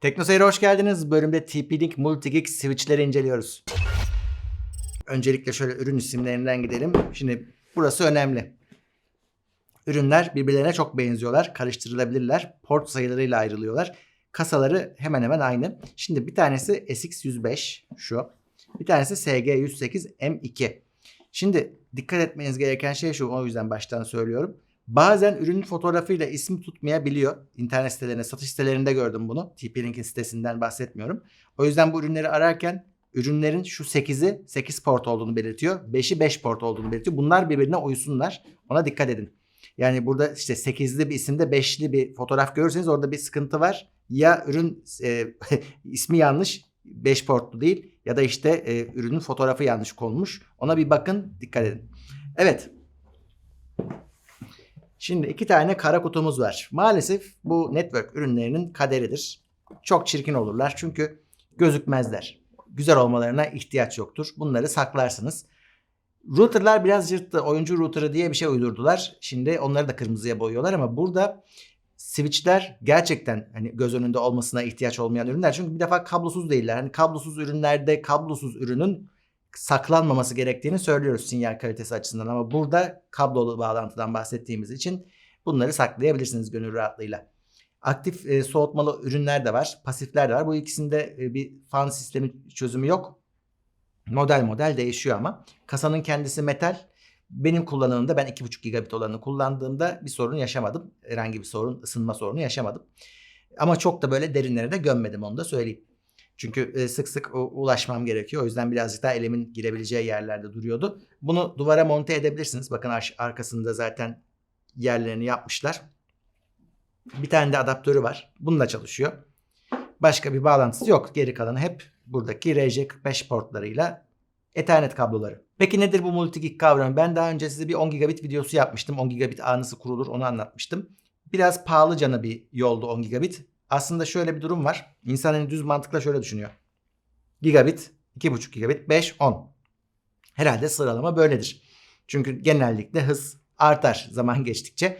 TeknoSeyir'e hoş geldiniz. Bu bölümde TP-Link Multigig switchleri inceliyoruz. Öncelikle şöyle ürün isimlerinden gidelim. Şimdi burası önemli. Ürünler birbirlerine çok benziyorlar. Karıştırılabilirler. Port sayılarıyla ayrılıyorlar. Kasaları hemen hemen aynı. Şimdi bir tanesi SX105 şu. Bir tanesi SG108 M2. Şimdi dikkat etmeniz gereken şey şu. O yüzden baştan söylüyorum. Bazen ürünün fotoğrafıyla ismi tutmayabiliyor. İnternet sitelerinde, satış sitelerinde gördüm bunu. TP-Link'in sitesinden bahsetmiyorum. O yüzden bu ürünleri ararken ürünlerin şu 8'i 8 port olduğunu belirtiyor. 5'i 5 port olduğunu belirtiyor. Bunlar birbirine uysunlar. Ona dikkat edin. Yani burada işte 8'li bir isimde 5'li bir fotoğraf görürseniz orada bir sıkıntı var. Ya ürün e, ismi yanlış 5 portlu değil ya da işte e, ürünün fotoğrafı yanlış konmuş. Ona bir bakın dikkat edin. Evet Şimdi iki tane kara kutumuz var. Maalesef bu network ürünlerinin kaderidir. Çok çirkin olurlar çünkü gözükmezler. Güzel olmalarına ihtiyaç yoktur. Bunları saklarsınız. Router'lar biraz yırttı. Oyuncu router'ı diye bir şey uydurdular. Şimdi onları da kırmızıya boyuyorlar ama burada switchler gerçekten hani göz önünde olmasına ihtiyaç olmayan ürünler. Çünkü bir defa kablosuz değiller. Hani kablosuz ürünlerde kablosuz ürünün saklanmaması gerektiğini söylüyoruz sinyal kalitesi açısından ama burada kablolu bağlantıdan bahsettiğimiz için bunları saklayabilirsiniz gönül rahatlığıyla. Aktif e, soğutmalı ürünler de var, pasifler de var. Bu ikisinde e, bir fan sistemi çözümü yok. Model model değişiyor ama kasanın kendisi metal. Benim kullanımımda ben 2.5 gigabit olanı kullandığımda bir sorun yaşamadım. Herhangi bir sorun, ısınma sorunu yaşamadım. Ama çok da böyle derinlere de gömmedim onu da söyleyeyim. Çünkü e, sık sık ulaşmam gerekiyor. O yüzden birazcık daha elimin girebileceği yerlerde duruyordu. Bunu duvara monte edebilirsiniz. Bakın arkasında zaten yerlerini yapmışlar. Bir tane de adaptörü var. Bununla çalışıyor. Başka bir bağlantısı yok. Geri kalanı hep buradaki RJ45 portlarıyla Ethernet kabloları. Peki nedir bu multigig kavramı? Ben daha önce size bir 10 gigabit videosu yapmıştım. 10 gigabit ağ nasıl kurulur onu anlatmıştım. Biraz pahalı canı bir yoldu 10 gigabit. Aslında şöyle bir durum var. İnsan hani düz mantıkla şöyle düşünüyor. Gigabit, 2.5 gigabit, 5, 10. Herhalde sıralama böyledir. Çünkü genellikle hız artar zaman geçtikçe.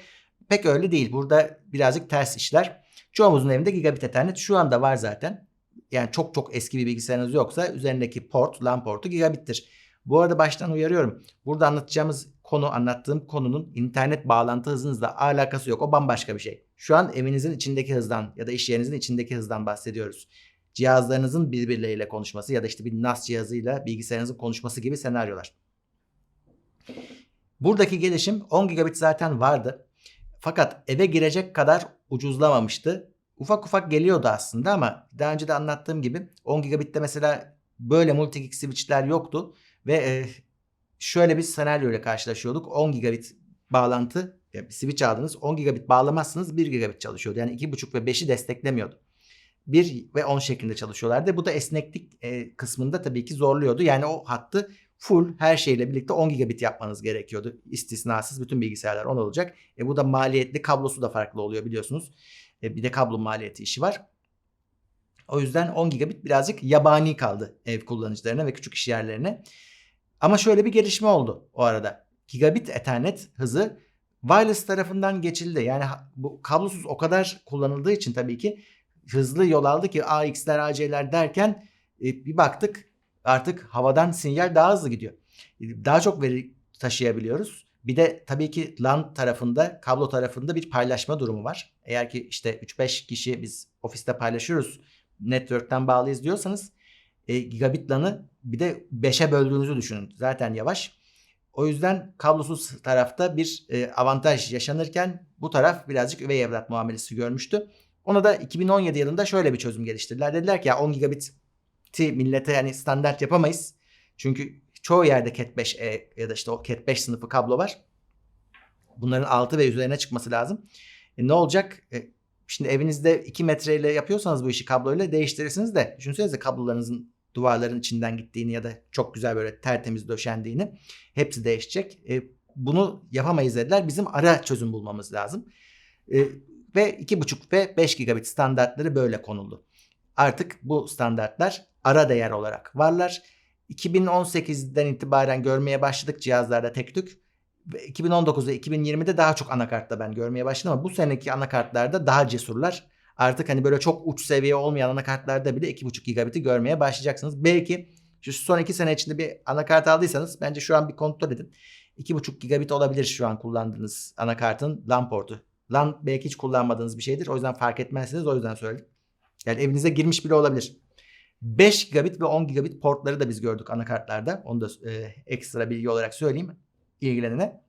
Pek öyle değil. Burada birazcık ters işler. Çoğumuzun evinde gigabit ethernet şu anda var zaten. Yani çok çok eski bir bilgisayarınız yoksa üzerindeki port, LAN portu gigabittir. Bu arada baştan uyarıyorum. Burada anlatacağımız konu, anlattığım konunun internet bağlantı hızınızla alakası yok. O bambaşka bir şey. Şu an evinizin içindeki hızdan ya da iş yerinizin içindeki hızdan bahsediyoruz. Cihazlarınızın birbirleriyle konuşması ya da işte bir NAS cihazıyla bilgisayarınızın konuşması gibi senaryolar. Buradaki gelişim 10 gigabit zaten vardı. Fakat eve girecek kadar ucuzlamamıştı. Ufak ufak geliyordu aslında ama daha önce de anlattığım gibi 10 gigabitte mesela böyle multi switchler yoktu ve e, şöyle bir senaryo ile karşılaşıyorduk. 10 gigabit bağlantı bir switch aldınız 10 gigabit bağlamazsınız 1 gigabit çalışıyordu. Yani 2.5 ve 5'i desteklemiyordu. 1 ve 10 şeklinde çalışıyorlardı. Bu da esneklik e, kısmında tabii ki zorluyordu. Yani o hattı full her şeyle birlikte 10 gigabit yapmanız gerekiyordu. İstisnasız bütün bilgisayarlar 10 olacak. E, bu da maliyetli kablosu da farklı oluyor biliyorsunuz. E, bir de kablo maliyeti işi var. O yüzden 10 gigabit birazcık yabani kaldı ev kullanıcılarına ve küçük iş yerlerine. Ama şöyle bir gelişme oldu o arada. Gigabit Ethernet hızı wireless tarafından geçildi. Yani bu kablosuz o kadar kullanıldığı için tabii ki hızlı yol aldı ki AX'ler, AC'ler derken e, bir baktık artık havadan sinyal daha hızlı gidiyor. E, daha çok veri taşıyabiliyoruz. Bir de tabii ki LAN tarafında, kablo tarafında bir paylaşma durumu var. Eğer ki işte 3-5 kişi biz ofiste paylaşıyoruz, network'ten bağlıyız diyorsanız e, gigabit LAN'ı bir de 5'e böldüğünüzü düşünün. Zaten yavaş. O yüzden kablosuz tarafta bir e, avantaj yaşanırken bu taraf birazcık üvey evlat muamelesi görmüştü. Ona da 2017 yılında şöyle bir çözüm geliştirdiler. Dediler ki ya 10 gigabit'i millete yani standart yapamayız. Çünkü çoğu yerde Cat 5e ya da işte o Cat 5 sınıfı kablo var. Bunların altı ve üzerine çıkması lazım. E, ne olacak? E, şimdi evinizde 2 metreyle yapıyorsanız bu işi kabloyla değiştirirsiniz de düşünsenize kablolarınızın duvarların içinden gittiğini ya da çok güzel böyle tertemiz döşendiğini hepsi değişecek. E, bunu yapamayız dediler. Bizim ara çözüm bulmamız lazım. E, ve 2.5 ve 5 gigabit standartları böyle konuldu. Artık bu standartlar ara değer olarak varlar. 2018'den itibaren görmeye başladık cihazlarda tek tük. 2019 ve 2020'de daha çok anakartta ben görmeye başladım ama bu seneki anakartlarda daha cesurlar. Artık hani böyle çok uç seviye olmayan anakartlarda bile 2.5 gigabit'i görmeye başlayacaksınız. Belki şu son 2 sene içinde bir anakart aldıysanız bence şu an bir kontrol edin. 2.5 gigabit olabilir şu an kullandığınız anakartın LAN portu. LAN belki hiç kullanmadığınız bir şeydir. O yüzden fark etmezsiniz. O yüzden söyledim. Yani evinize girmiş bile olabilir. 5 gigabit ve 10 gigabit portları da biz gördük anakartlarda. Onu da e, ekstra bilgi olarak söyleyeyim ilgilenene.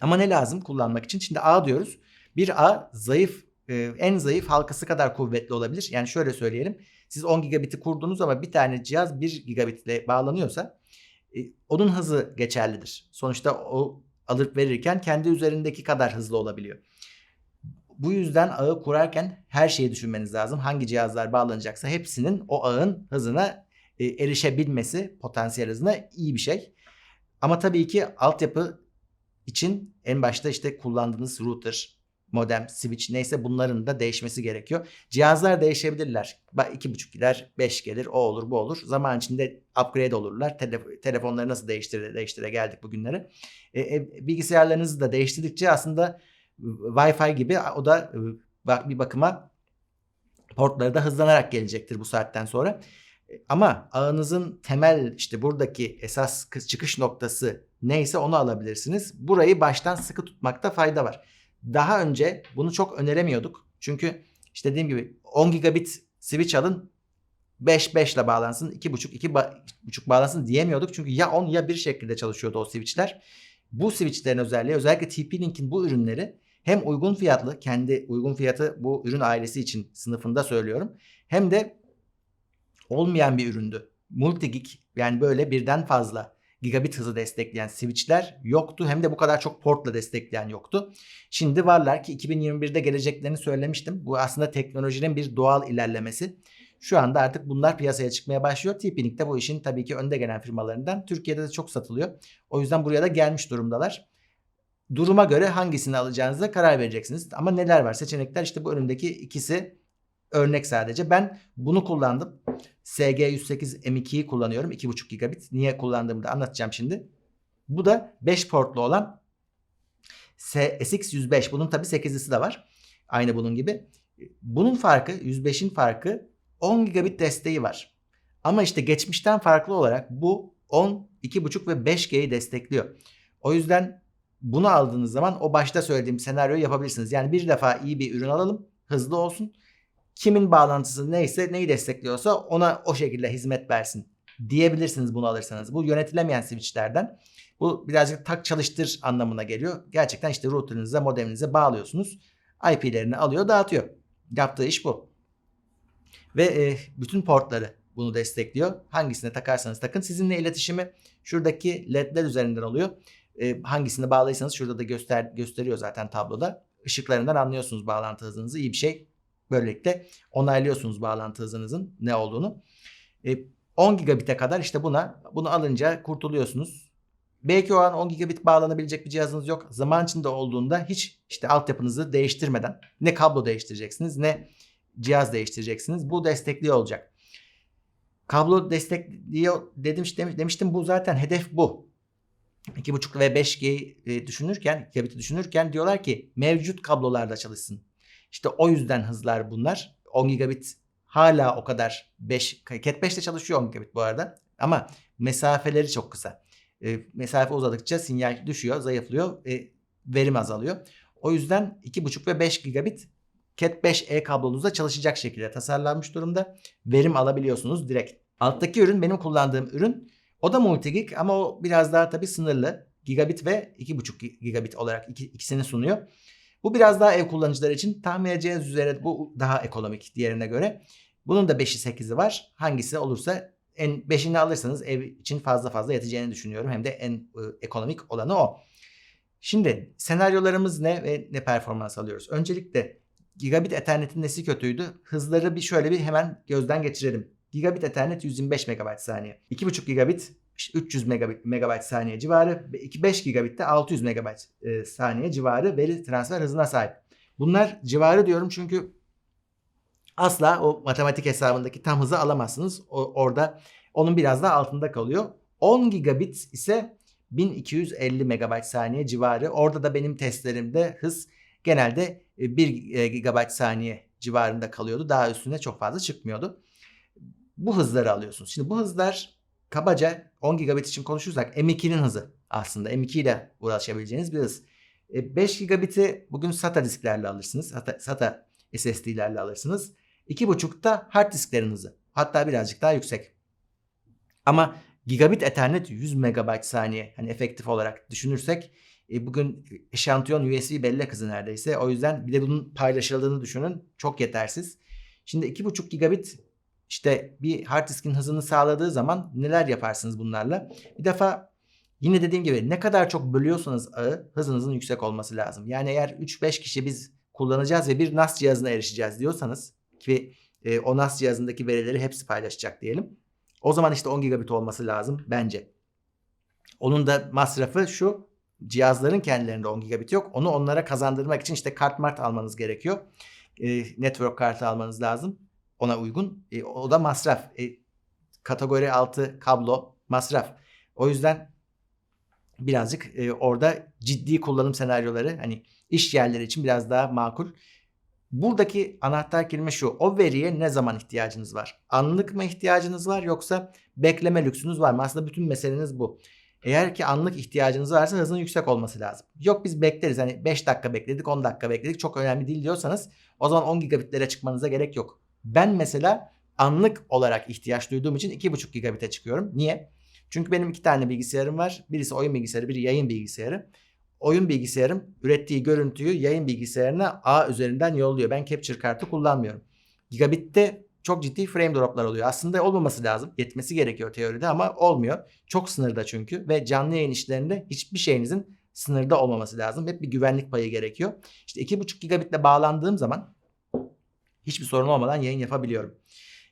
Ama ne lazım kullanmak için? Şimdi A diyoruz. Bir A zayıf, e, en zayıf halkası kadar kuvvetli olabilir. Yani şöyle söyleyelim. Siz 10 gigabit'i kurdunuz ama bir tane cihaz 1 gigabitle bağlanıyorsa e, onun hızı geçerlidir. Sonuçta o alıp verirken kendi üzerindeki kadar hızlı olabiliyor. Bu yüzden ağı kurarken her şeyi düşünmeniz lazım. Hangi cihazlar bağlanacaksa hepsinin o ağın hızına e, erişebilmesi, potansiyel hızına iyi bir şey. Ama tabii ki altyapı için en başta işte kullandığınız router, modem, switch neyse bunların da değişmesi gerekiyor. Cihazlar değişebilirler. 2.5 gider, 5 gelir, o olur, bu olur. Zaman içinde upgrade olurlar. Tele, telefonları nasıl değiştire değiştire geldik bugünlere. E, e, bilgisayarlarınızı da değiştirdikçe aslında Wi-Fi gibi o da e, bir bakıma portları da hızlanarak gelecektir bu saatten sonra. Ama ağınızın temel işte buradaki esas çıkış noktası neyse onu alabilirsiniz. Burayı baştan sıkı tutmakta fayda var. Daha önce bunu çok öneremiyorduk. Çünkü işte dediğim gibi 10 gigabit switch alın 5 5 ile bağlansın 2.5 2.5 bağlansın diyemiyorduk. Çünkü ya 10 ya 1 şekilde çalışıyordu o switchler. Bu switchlerin özelliği özellikle TP-Link'in bu ürünleri hem uygun fiyatlı kendi uygun fiyatı bu ürün ailesi için sınıfında söylüyorum. Hem de olmayan bir üründü. Multigig yani böyle birden fazla gigabit hızı destekleyen switchler yoktu. Hem de bu kadar çok portla destekleyen yoktu. Şimdi varlar ki 2021'de geleceklerini söylemiştim. Bu aslında teknolojinin bir doğal ilerlemesi. Şu anda artık bunlar piyasaya çıkmaya başlıyor. TP-Link de bu işin tabii ki önde gelen firmalarından. Türkiye'de de çok satılıyor. O yüzden buraya da gelmiş durumdalar. Duruma göre hangisini alacağınıza karar vereceksiniz. Ama neler var? Seçenekler işte bu önümdeki ikisi örnek sadece. Ben bunu kullandım. SG108 M2'yi kullanıyorum. 2.5 gigabit. Niye kullandığımı da anlatacağım şimdi. Bu da 5 portlu olan SX105. Bunun tabi 8'lisi de var. Aynı bunun gibi. Bunun farkı 105'in farkı 10 gigabit desteği var. Ama işte geçmişten farklı olarak bu 10, 2.5 ve 5G'yi destekliyor. O yüzden bunu aldığınız zaman o başta söylediğim senaryoyu yapabilirsiniz. Yani bir defa iyi bir ürün alalım, hızlı olsun kimin bağlantısı neyse neyi destekliyorsa ona o şekilde hizmet versin diyebilirsiniz bunu alırsanız. Bu yönetilemeyen switchlerden. Bu birazcık tak çalıştır anlamına geliyor. Gerçekten işte router'ınıza, modeminize bağlıyorsunuz. IP'lerini alıyor, dağıtıyor. Yaptığı iş bu. Ve e, bütün portları bunu destekliyor. Hangisine takarsanız takın. Sizinle iletişimi şuradaki ledler üzerinden oluyor. E, hangisini bağlıysanız şurada da göster gösteriyor zaten tabloda. Işıklarından anlıyorsunuz bağlantı hızınızı. İyi bir şey. Böylelikle onaylıyorsunuz bağlantı hızınızın ne olduğunu. E, 10 gigabit'e kadar işte buna bunu alınca kurtuluyorsunuz. Belki o an 10 gigabit bağlanabilecek bir cihazınız yok. Zaman içinde olduğunda hiç işte altyapınızı değiştirmeden ne kablo değiştireceksiniz ne cihaz değiştireceksiniz. Bu destekli olacak. Kablo destekliyor dedim demiştim bu zaten hedef bu. 2.5 ve 5G e, düşünürken, gigabit'i düşünürken diyorlar ki mevcut kablolarda çalışsın. İşte o yüzden hızlar bunlar. 10 gigabit hala o kadar 5 Cat 5 de çalışıyor 10 gigabit bu arada. Ama mesafeleri çok kısa. E, mesafe uzadıkça sinyal düşüyor, zayıflıyor, e, verim azalıyor. O yüzden 2.5 ve 5 gigabit Cat 5e kablonuzda çalışacak şekilde tasarlanmış durumda. Verim alabiliyorsunuz direkt. Alttaki ürün benim kullandığım ürün. O da multigig ama o biraz daha tabii sınırlı. Gigabit ve 2.5 gigabit olarak ikisini sunuyor. Bu biraz daha ev kullanıcıları için tahmin edeceğiniz üzere bu daha ekonomik diğerine göre. Bunun da 5'i 8'i var. Hangisi olursa en 5'ini alırsanız ev için fazla fazla yeteceğini düşünüyorum. Hem de en e, ekonomik olanı o. Şimdi senaryolarımız ne ve ne performans alıyoruz? Öncelikle gigabit ethernetin nesi kötüydü? Hızları bir şöyle bir hemen gözden geçirelim. Gigabit ethernet 125 MB saniye. 2.5 gigabit 300 megabit, megabayt saniye civarı, 5 gigabitte 600 megabayt e, saniye civarı veri transfer hızına sahip. Bunlar civarı diyorum çünkü asla o matematik hesabındaki tam hızı alamazsınız. O, orada onun biraz daha altında kalıyor. 10 gigabit ise 1250 megabayt saniye civarı. Orada da benim testlerimde hız genelde 1 e, gigabayt saniye civarında kalıyordu. Daha üstüne çok fazla çıkmıyordu. Bu hızları alıyorsunuz. Şimdi bu hızlar kabaca 10 gigabit için konuşursak M2'nin hızı aslında. M2 ile uğraşabileceğiniz bir hız. 5 gigabit'i bugün SATA disklerle alırsınız. SATA, SATA SSD'lerle alırsınız. 2.5'ta hard disklerin hızı. Hatta birazcık daha yüksek. Ama gigabit Ethernet 100 megabayt saniye hani efektif olarak düşünürsek e, bugün eşantiyon USB bellek hızı neredeyse. O yüzden bir de bunun paylaşıldığını düşünün. Çok yetersiz. Şimdi 2.5 gigabit işte bir hard diskin hızını sağladığı zaman neler yaparsınız bunlarla? Bir defa yine dediğim gibi ne kadar çok bölüyorsanız ağı hızınızın yüksek olması lazım. Yani eğer 3-5 kişi biz kullanacağız ve bir NAS cihazına erişeceğiz diyorsanız ki e, o NAS cihazındaki verileri hepsi paylaşacak diyelim. O zaman işte 10 gigabit olması lazım bence. Onun da masrafı şu cihazların kendilerinde 10 gigabit yok. Onu onlara kazandırmak için işte kart mart almanız gerekiyor. E, network kartı almanız lazım. Ona uygun. E, o da masraf. E, kategori 6 kablo masraf. O yüzden birazcık e, orada ciddi kullanım senaryoları hani iş yerleri için biraz daha makul. Buradaki anahtar kelime şu. O veriye ne zaman ihtiyacınız var? Anlık mı ihtiyacınız var yoksa bekleme lüksünüz var mı? Aslında bütün meseleniz bu. Eğer ki anlık ihtiyacınız varsa hızın yüksek olması lazım. Yok biz bekleriz. Hani 5 dakika bekledik, 10 dakika bekledik. Çok önemli değil diyorsanız o zaman 10 gigabitlere çıkmanıza gerek yok. Ben mesela anlık olarak ihtiyaç duyduğum için 2.5 gigabit'e çıkıyorum. Niye? Çünkü benim iki tane bilgisayarım var. Birisi oyun bilgisayarı, biri yayın bilgisayarı. Oyun bilgisayarım ürettiği görüntüyü yayın bilgisayarına A üzerinden yolluyor. Ben capture kartı kullanmıyorum. Gigabit'te çok ciddi frame droplar oluyor. Aslında olmaması lazım. Yetmesi gerekiyor teoride ama olmuyor. Çok sınırda çünkü ve canlı yayın işlerinde hiçbir şeyinizin sınırda olmaması lazım. Hep bir güvenlik payı gerekiyor. İşte 2.5 gigabitle bağlandığım zaman hiçbir sorun olmadan yayın yapabiliyorum.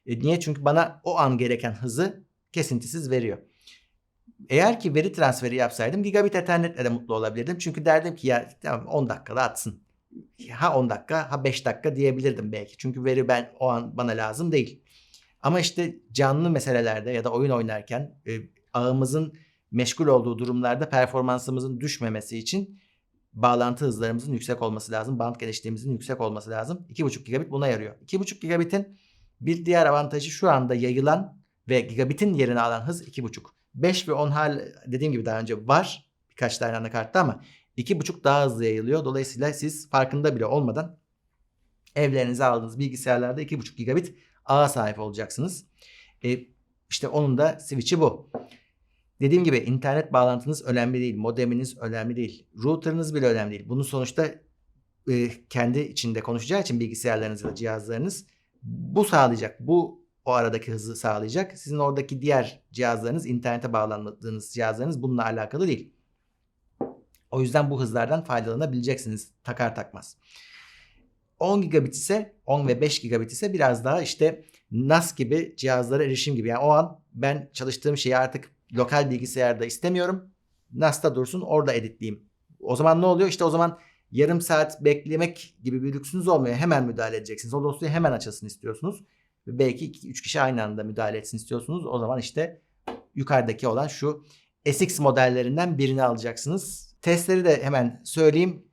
E, niye? Çünkü bana o an gereken hızı kesintisiz veriyor. Eğer ki veri transferi yapsaydım gigabit ethernetle de mutlu olabilirdim. Çünkü derdim ki ya tamam 10 dakikada atsın. Ha 10 dakika ha 5 dakika diyebilirdim belki. Çünkü veri ben o an bana lazım değil. Ama işte canlı meselelerde ya da oyun oynarken e, ağımızın meşgul olduğu durumlarda performansımızın düşmemesi için bağlantı hızlarımızın yüksek olması lazım. Band genişliğimizin yüksek olması lazım. 2.5 gigabit buna yarıyor. 2.5 gigabitin bir diğer avantajı şu anda yayılan ve gigabitin yerini alan hız 2.5. 5 ve 10 hal dediğim gibi daha önce var birkaç tane anakartta ama 2.5 daha hızlı yayılıyor. Dolayısıyla siz farkında bile olmadan evlerinize aldığınız bilgisayarlarda 2.5 gigabit ağa sahip olacaksınız. E, işte onun da switch'i bu. Dediğim gibi internet bağlantınız önemli değil. Modeminiz önemli değil. Router'ınız bile önemli değil. Bunu sonuçta e, kendi içinde konuşacağı için bilgisayarlarınız ya da cihazlarınız bu sağlayacak. Bu o aradaki hızı sağlayacak. Sizin oradaki diğer cihazlarınız, internete bağlandığınız cihazlarınız bununla alakalı değil. O yüzden bu hızlardan faydalanabileceksiniz takar takmaz. 10 gigabit ise 10 ve 5 gigabit ise biraz daha işte NAS gibi cihazlara erişim gibi. Yani o an ben çalıştığım şeyi artık lokal bilgisayarda istemiyorum. NAS'ta dursun orada editleyeyim. O zaman ne oluyor? İşte o zaman yarım saat beklemek gibi bir lüksünüz olmuyor. Hemen müdahale edeceksiniz. O dosyayı hemen açılsın istiyorsunuz. Belki 2-3 kişi aynı anda müdahale etsin istiyorsunuz. O zaman işte yukarıdaki olan şu SX modellerinden birini alacaksınız. Testleri de hemen söyleyeyim.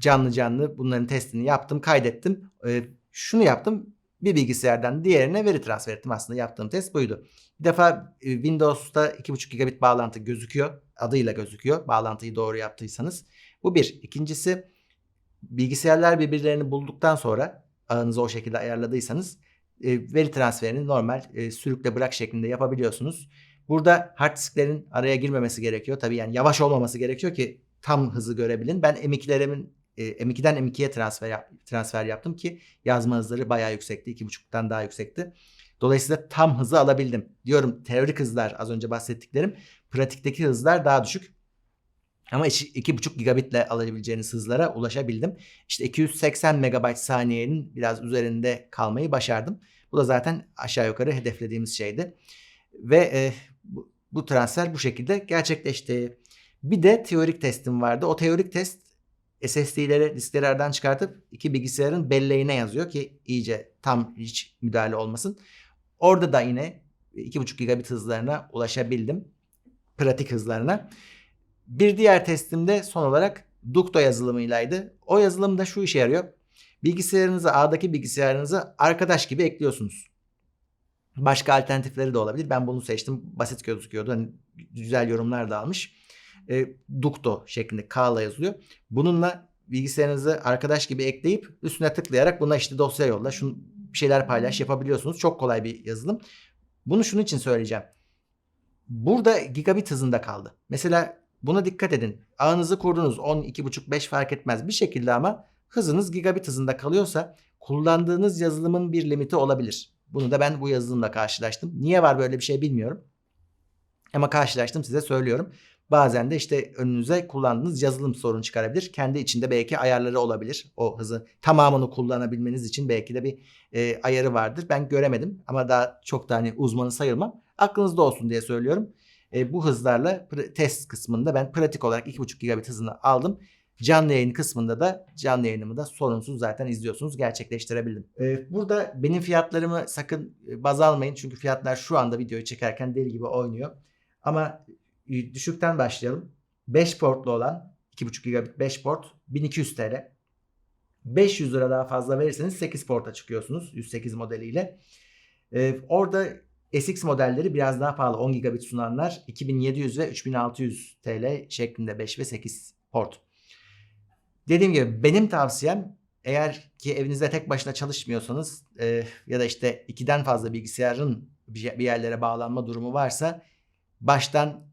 Canlı canlı bunların testini yaptım, kaydettim. Ee, şunu yaptım. Bir bilgisayardan diğerine veri transfer ettim aslında. Yaptığım test buydu. Bir defa e, Windows'ta 2.5 gigabit bağlantı gözüküyor. Adıyla gözüküyor. Bağlantıyı doğru yaptıysanız. Bu bir. İkincisi bilgisayarlar birbirlerini bulduktan sonra ağınızı o şekilde ayarladıysanız e, veri transferini normal e, sürükle bırak şeklinde yapabiliyorsunuz. Burada hard disklerin araya girmemesi gerekiyor. Tabii yani yavaş olmaması gerekiyor ki tam hızı görebilin. Ben M2'lerimin e, M2'den M2'ye transfer yap, transfer yaptım ki yazma hızları bayağı yüksekti. 2.5'tan daha yüksekti. Dolayısıyla tam hızı alabildim. Diyorum teorik hızlar az önce bahsettiklerim. Pratikteki hızlar daha düşük. Ama 2.5 gigabitle alabileceğiniz hızlara ulaşabildim. İşte 280 megabayt saniyenin biraz üzerinde kalmayı başardım. Bu da zaten aşağı yukarı hedeflediğimiz şeydi. Ve e, bu, bu transfer bu şekilde gerçekleşti. Bir de teorik testim vardı. O teorik test SSD'leri disklerden çıkartıp iki bilgisayarın belleğine yazıyor ki iyice tam hiç müdahale olmasın. Orada da yine 2.5 gigabit hızlarına ulaşabildim. Pratik hızlarına. Bir diğer testimde son olarak Dukto yazılımıylaydı. O yazılımda şu işe yarıyor. bilgisayarınızı ağdaki bilgisayarınızı arkadaş gibi ekliyorsunuz. Başka alternatifleri de olabilir. Ben bunu seçtim. Basit gözüküyordu. Hani güzel yorumlar da almış. E, Ducto şeklinde K'la yazılıyor. Bununla bilgisayarınızı arkadaş gibi ekleyip üstüne tıklayarak buna işte dosya yolla, şunu bir şeyler paylaş yapabiliyorsunuz. Çok kolay bir yazılım. Bunu şunun için söyleyeceğim. Burada gigabit hızında kaldı. Mesela buna dikkat edin. Ağınızı kurdunuz 10, 2.5, 5 fark etmez bir şekilde ama hızınız gigabit hızında kalıyorsa kullandığınız yazılımın bir limiti olabilir. Bunu da ben bu yazılımla karşılaştım. Niye var böyle bir şey bilmiyorum. Ama karşılaştım size söylüyorum. Bazen de işte önünüze kullandığınız yazılım sorun çıkarabilir. Kendi içinde belki ayarları olabilir. O hızı tamamını kullanabilmeniz için belki de bir e, ayarı vardır. Ben göremedim ama daha çok da hani uzmanı sayılmam. Aklınızda olsun diye söylüyorum. E, bu hızlarla test kısmında ben pratik olarak 2.5 gigabit hızını aldım. Canlı yayın kısmında da canlı yayınımı da sorunsuz zaten izliyorsunuz gerçekleştirebildim. E, burada benim fiyatlarımı sakın e, baz almayın çünkü fiyatlar şu anda videoyu çekerken deli gibi oynuyor. Ama düşükten başlayalım. 5 portlu olan 2.5 gigabit 5 port 1200 TL. 500 lira daha fazla verirseniz 8 porta çıkıyorsunuz 108 modeliyle. Ee, orada SX modelleri biraz daha pahalı 10 gigabit sunanlar 2700 ve 3600 TL şeklinde 5 ve 8 port. Dediğim gibi benim tavsiyem eğer ki evinizde tek başına çalışmıyorsanız e, ya da işte ikiden fazla bilgisayarın bir yerlere bağlanma durumu varsa baştan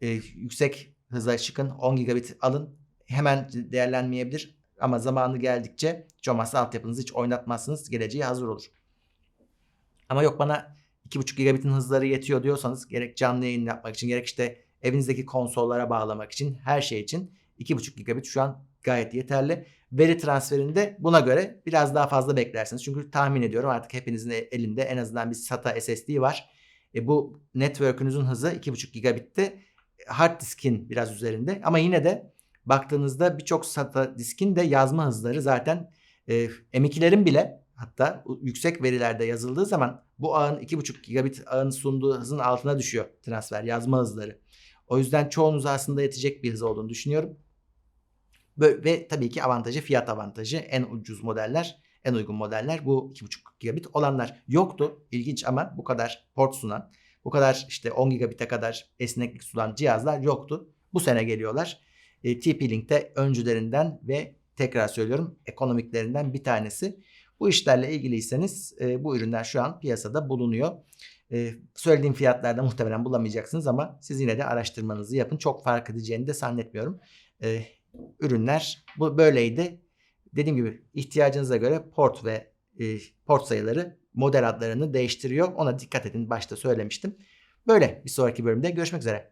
e, yüksek hıza çıkın 10 gigabit alın hemen değerlenmeyebilir ama zamanı geldikçe hiç olmazsa altyapınızı hiç oynatmazsınız geleceği hazır olur. Ama yok bana 2.5 gigabitin hızları yetiyor diyorsanız gerek canlı yayın yapmak için gerek işte evinizdeki konsollara bağlamak için her şey için 2.5 gigabit şu an gayet yeterli. Veri transferinde buna göre biraz daha fazla beklersiniz. Çünkü tahmin ediyorum artık hepinizin elinde en azından bir SATA SSD var. E bu network'ünüzün hızı 2.5 gigabitte hard diskin biraz üzerinde ama yine de baktığınızda birçok SATA diskin de yazma hızları zaten e, M2'lerin bile hatta yüksek verilerde yazıldığı zaman bu ağın 2.5 gigabit ağın sunduğu hızın altına düşüyor transfer yazma hızları. O yüzden çoğunuza aslında yetecek bir hız olduğunu düşünüyorum. Böyle, ve tabii ki avantajı fiyat avantajı en ucuz modeller en uygun modeller bu 2.5 gigabit olanlar yoktu. İlginç ama bu kadar port sunan, bu kadar işte 10 gigabit'e kadar esneklik sunan cihazlar yoktu. Bu sene geliyorlar. E, TP-Link de öncülerinden ve tekrar söylüyorum ekonomiklerinden bir tanesi. Bu işlerle ilgiliyseniz e, bu ürünler şu an piyasada bulunuyor. E, söylediğim fiyatlarda muhtemelen bulamayacaksınız ama siz yine de araştırmanızı yapın. Çok fark edeceğini de zannetmiyorum. E, ürünler bu böyleydi. Dediğim gibi ihtiyacınıza göre port ve e, port sayıları model adlarını değiştiriyor. Ona dikkat edin başta söylemiştim. Böyle bir sonraki bölümde görüşmek üzere.